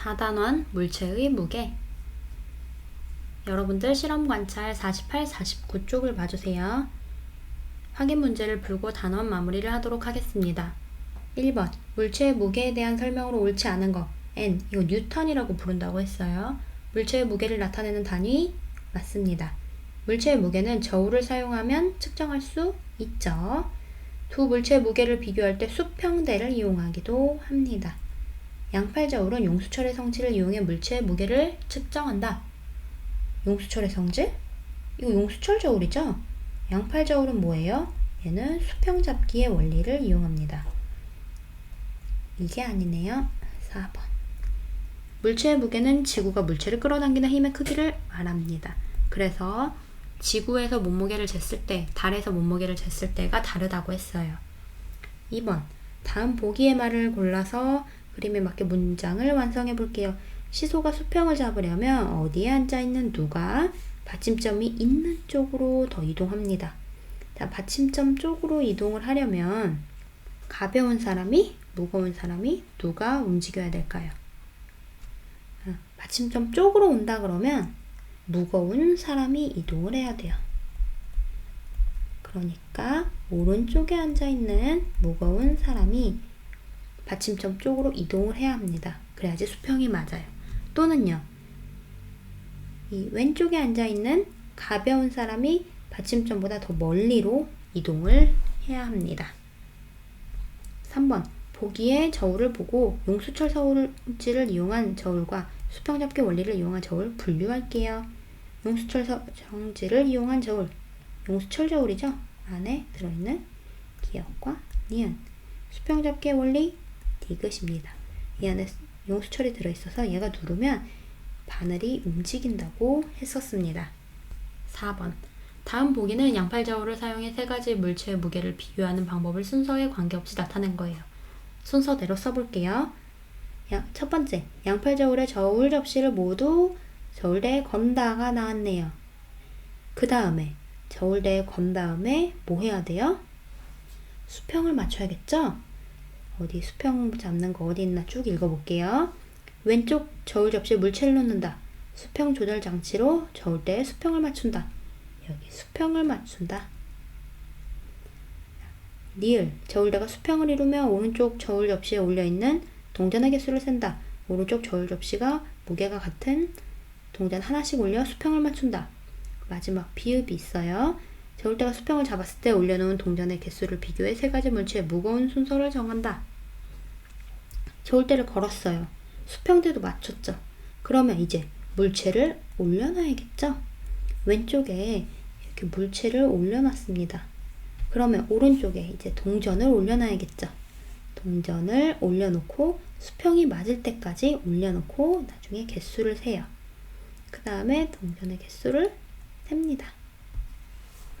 4단원 물체의 무게 여러분들 실험 관찰 48, 49쪽을 봐주세요. 확인 문제를 풀고 단원 마무리를 하도록 하겠습니다. 1번 물체의 무게에 대한 설명으로 옳지 않은 것 N 이거 뉴턴이라고 부른다고 했어요. 물체의 무게를 나타내는 단위 맞습니다. 물체의 무게는 저울을 사용하면 측정할 수 있죠. 두 물체의 무게를 비교할 때 수평대를 이용하기도 합니다. 양팔 저울은 용수철의 성질을 이용해 물체의 무게를 측정한다. 용수철의 성질? 이거 용수철 저울이죠? 양팔 저울은 뭐예요? 얘는 수평 잡기의 원리를 이용합니다. 이게 아니네요. 4번. 물체의 무게는 지구가 물체를 끌어당기는 힘의 크기를 말합니다. 그래서 지구에서 몸무게를 쟀을 때, 달에서 몸무게를 쟀을 때가 다르다고 했어요. 2번. 다음 보기의 말을 골라서 그림에 맞게 문장을 완성해 볼게요. 시소가 수평을 잡으려면 어디에 앉아 있는 누가 받침점이 있는 쪽으로 더 이동합니다. 자, 받침점 쪽으로 이동을 하려면 가벼운 사람이 무거운 사람이 누가 움직여야 될까요? 아, 받침점 쪽으로 온다 그러면 무거운 사람이 이동을 해야 돼요. 그러니까 오른쪽에 앉아 있는 무거운 사람이 받침점 쪽으로 이동을 해야 합니다. 그래야지 수평이 맞아요. 또는요, 이 왼쪽에 앉아 있는 가벼운 사람이 받침점보다 더 멀리로 이동을 해야 합니다. 3번. 보기에 저울을 보고 용수철 성질을 이용한 저울과 수평잡기 원리를 이용한 저울 분류할게요. 용수철 성질을 이용한 저울. 용수철 저울이죠? 안에 들어있는 기억과 니은. 수평잡기의 원리 디귿입니다. 이 안에 용수철이 들어있어서 얘가 누르면 바늘이 움직인다고 했었습니다. 4번. 다음 보기는 양팔 저울을 사용해 세 가지 물체의 무게를 비교하는 방법을 순서에 관계없이 나타낸 거예요. 순서대로 써볼게요. 야, 첫 번째, 양팔 저울의 저울 접시를 모두 저울대에 건다가 나왔네요. 그 다음에 저울대에 건 다음에 뭐 해야 돼요? 수평을 맞춰야겠죠? 어디 수평 잡는 거 어디 있나 쭉 읽어볼게요. 왼쪽 저울 접시에 물체를 놓는다. 수평 조절 장치로 저울대에 수평을 맞춘다. 여기 수평을 맞춘다. 니을 저울대가 수평을 이루며 오른쪽 저울 접시에 올려 있는 동전의 개수를 센다. 오른쪽 저울 접시가 무게가 같은 동전 하나씩 올려 수평을 맞춘다. 마지막 비읍이 있어요. 저울대가 수평을 잡았을 때 올려놓은 동전의 개수를 비교해 세 가지 물체의 무거운 순서를 정한다. 저울대를 걸었어요. 수평대도 맞췄죠. 그러면 이제 물체를 올려놔야겠죠? 왼쪽에 이렇게 물체를 올려놨습니다. 그러면 오른쪽에 이제 동전을 올려놔야겠죠. 동전을 올려놓고 수평이 맞을 때까지 올려놓고 나중에 개수를 세요. 그 다음에 동전의 개수를 셉니다.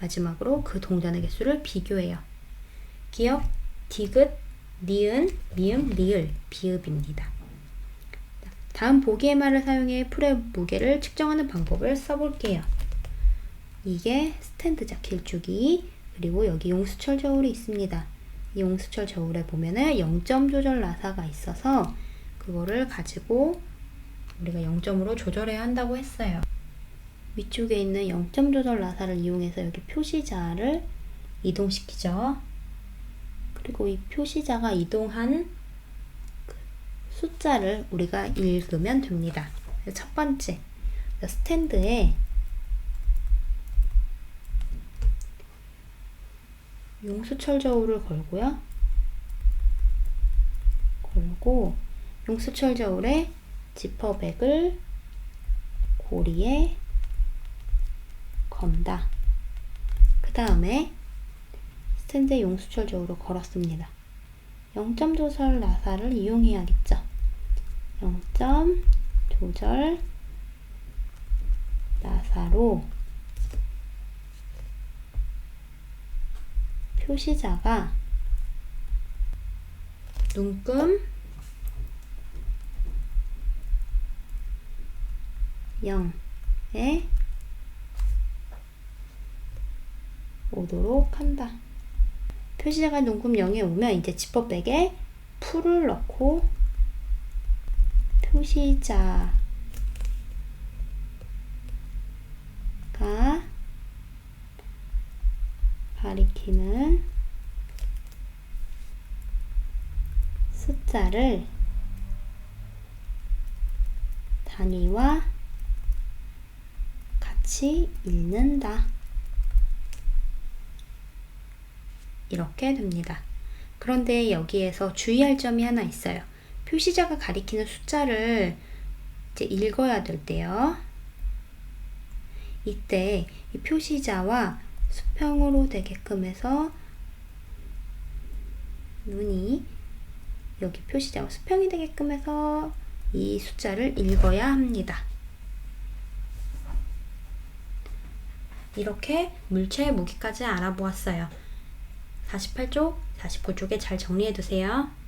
마지막으로 그 동전의 개수를 비교해요. 기억, 디귿, 니은, 미음, 리을, 비읍입니다. 다음 보기의 말을 사용해 풀의 무게를 측정하는 방법을 써볼게요. 이게 스탠드자 길쭉이 그리고 여기 용수철 저울이 있습니다. 이 용수철 저울에 보면은 0점 조절 나사가 있어서 그거를 가지고 우리가 0점으로 조절해야 한다고 했어요. 위쪽에 있는 0점 조절 나사를 이용해서 여기 표시자를 이동시키죠. 그리고 이 표시자가 이동한 그 숫자를 우리가 읽으면 됩니다. 첫 번째, 스탠드에 용수철 저울을 걸고요. 걸고 용수철 저울에 지퍼백을 고리에 건다. 그 다음에 스탠드 용수철 저울을 걸었습니다. 0점 조절 나사를 이용해야겠죠. 0점 조절 나사로 표시자가 눈금 0에 오도록 한다. 표시자가 눈금 0에 오면 이제 지퍼백에 풀을 넣고 표시자가 가리키는 숫자를 단위와 같이 읽는다. 이렇게 됩니다. 그런데 여기에서 주의할 점이 하나 있어요. 표시자가 가리키는 숫자를 이제 읽어야 될 때요. 이때 이 표시자와 수평으로 되게끔 해서 눈이 여기 표시자와 수평이 되게끔 해서 이 숫자를 읽어야 합니다. 이렇게 물체의 무게까지 알아보았어요. 48쪽, 49쪽에 잘 정리해 두세요.